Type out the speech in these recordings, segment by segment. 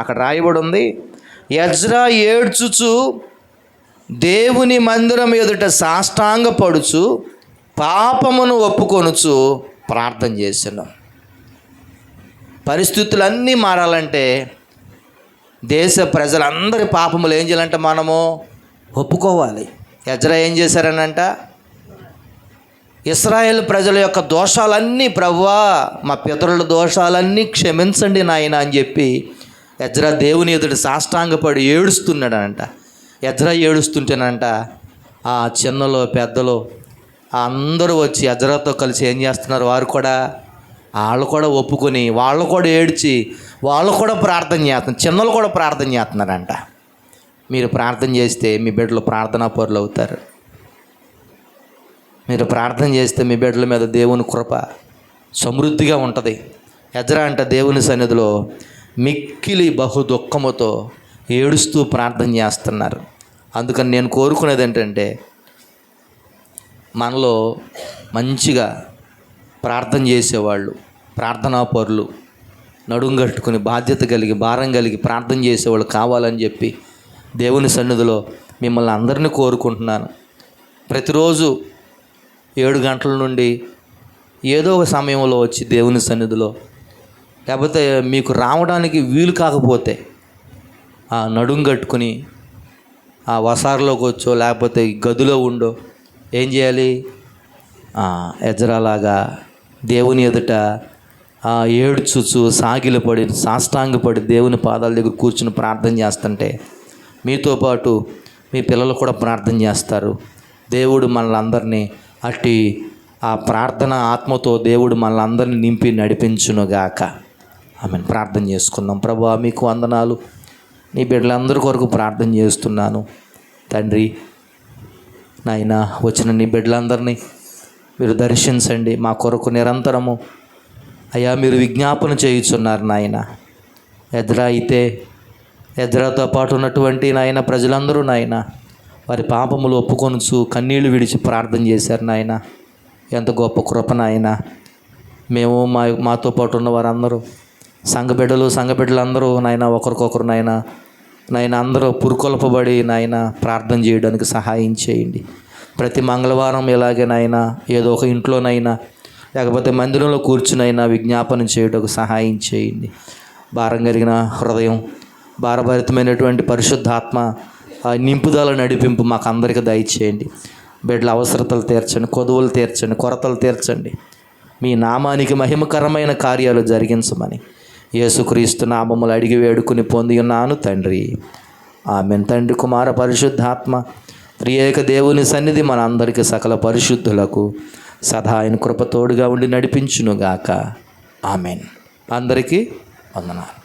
అక్కడ రాయబడి ఉంది యజ్రా ఏడ్చుచు దేవుని మందిరం ఎదుట సాష్టాంగ పడుచు పాపమును ఒప్పుకొనుచు ప్రార్థన చేసాను. పరిస్థితులన్నీ మారాలంటే దేశ ప్రజలందరి పాపములు ఏం చేయాలంటే మనము ఒప్పుకోవాలి. యజ్రా ఏం చేశారనంట? ఇస్రాయేల్ ప్రజల యొక్క దోషాలన్నీ ప్రవ్వా మా పితరుల దోషాలన్నీ క్షమించండి నాయన అని చెప్పి యజ్రా దేవుని ఎదుట సాష్టాంగపడి ఏడుస్తున్నాడంట. యజ్రా ఏడుస్తుంటేనంట ఆ చిన్నలో పెద్దలో అందరూ వచ్చి యజ్రాతో కలిసి ఏం చేస్తున్నారు? వారు కూడా వాళ్ళు కూడా ఒప్పుకొని వాళ్ళు కూడా ఏడ్చి వాళ్ళు కూడా ప్రార్థన చేస్తున్నారు. చిన్నలు కూడా ప్రార్థన చేస్తున్నారంట. మీరు ప్రార్థన చేస్తే మీ బిడ్డలు ప్రార్థనా పరులు అవుతారు. మీరు ప్రార్థన చేస్తే మీ బిడ్డల మీద దేవుని కృప సమృద్ధిగా ఉంటుంది. ఎజరా అంట దేవుని సన్నిధిలో మిక్కిలి బహు దుఃఖముతో ఏడుస్తూ ప్రార్థన చేస్తున్నారు. అందుకని నేను కోరుకునేది ఏంటంటే మనలో మంచిగా ప్రార్థన చేసేవాళ్ళు ప్రార్థనా పరులు నడుం కట్టుకుని బాధ్యత కలిగి భారం కలిగి ప్రార్థన చేసేవాళ్ళు కావాలని చెప్పి దేవుని సన్నిధిలో మిమ్మల్ని అందరినీ కోరుకుంటున్నాను. ప్రతిరోజు ఏడు గంటల నుండి ఏదో ఒక సమయంలో వచ్చి దేవుని సన్నిధిలో లేకపోతే మీకు రావడానికి వీలు కాకపోతే ఆ నడుం కట్టుకుని ఆ వసారలోకి వచ్చో లేకపోతే గదిలో ఉండో ఏం చేయాలి? ఎజరాలాగా దేవుని ఎదుట ఆ ఏడ్చుచు సాగిలపడి సాష్టాంగపడి దేవుని పాదాల దగ్గర కూర్చుని ప్రార్థన చేస్తుంటే మీతో పాటు మీ పిల్లలు కూడా ప్రార్థన చేస్తారు. దేవుడు మనల్ని అట్టి ఆ ప్రార్థన ఆత్మతో దేవుడు మనల్ని నింపి నడిపించునుగాక. ఆమె ప్రార్థన చేసుకుందాం. ప్రభా మీకు వందనాలు. నీ బిడ్డలందరి కొరకు ప్రార్థన చేస్తున్నాను. తండ్రి నాయన వచ్చిన నీ బిడ్డలందరినీ మీరు దర్శించండి. మా కొరకు నిరంతరము అయ్యా మీరు విజ్ఞాపన చేయుచున్నారు నాయన. ఎద్రా అయితే ఎద్రాతో పాటు ఉన్నటువంటి నాయన ప్రజలందరూ నాయన వారి పాపములు ఒప్పుకొనుచు కన్నీళ్ళు విడిచి ప్రార్థన చేశారు నాయన. ఎంత గొప్ప కృప నాయన. మేము మా మాతో పాటు ఉన్న వారందరూ సంఘ బిడ్డలు సంఘ బిడ్డలందరూ నాయన ఒకరికొకరు నాయన నాయన అందరూ పురుకొల్పబడి నాయన ప్రార్థన చేయడానికి సహాయం చేయండి. ప్రతి మంగళవారం ఇలాగే నాయన ఏదో ఒక ఇంట్లోనైనా లేకపోతే మందిరంలో కూర్చునైనా విజ్ఞాపనం చేయడానికి సహాయం చేయండి. భారం కలిగిన హృదయం భారభరితమైనటువంటి పరిశుద్ధాత్మ ఆ నింపుదల నడిపింపు మాకు అందరికీ దయచేయండి. బిడ్డల అవసరతలు తీర్చండి కొదువులు తీర్చండి కొరతలు తీర్చండి. మీ నామానికి మహిమకరమైన కార్యాలు జరిగించమని యేసుక్రీస్తు నామములు అడిగి వేడుకుని పొంది ఉన్నాను తండ్రి. ఆమె తండ్రి కుమార పరిశుద్ధాత్మ త్రియేక దేవుని సన్నిధి మన అందరికీ సకల పరిశుద్ధులకు సదా ఆయన కృపతోడుగా ఉండి నడిపించునుగాక. ఆమెన్. అందరికీ వందనాలు.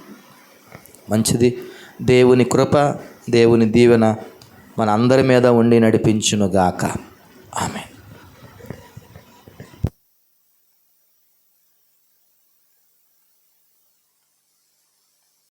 మంచిది. దేవుని కృప దేవుని దీవెన మన అందరి మీద ఉండి నడిపించునుగాక.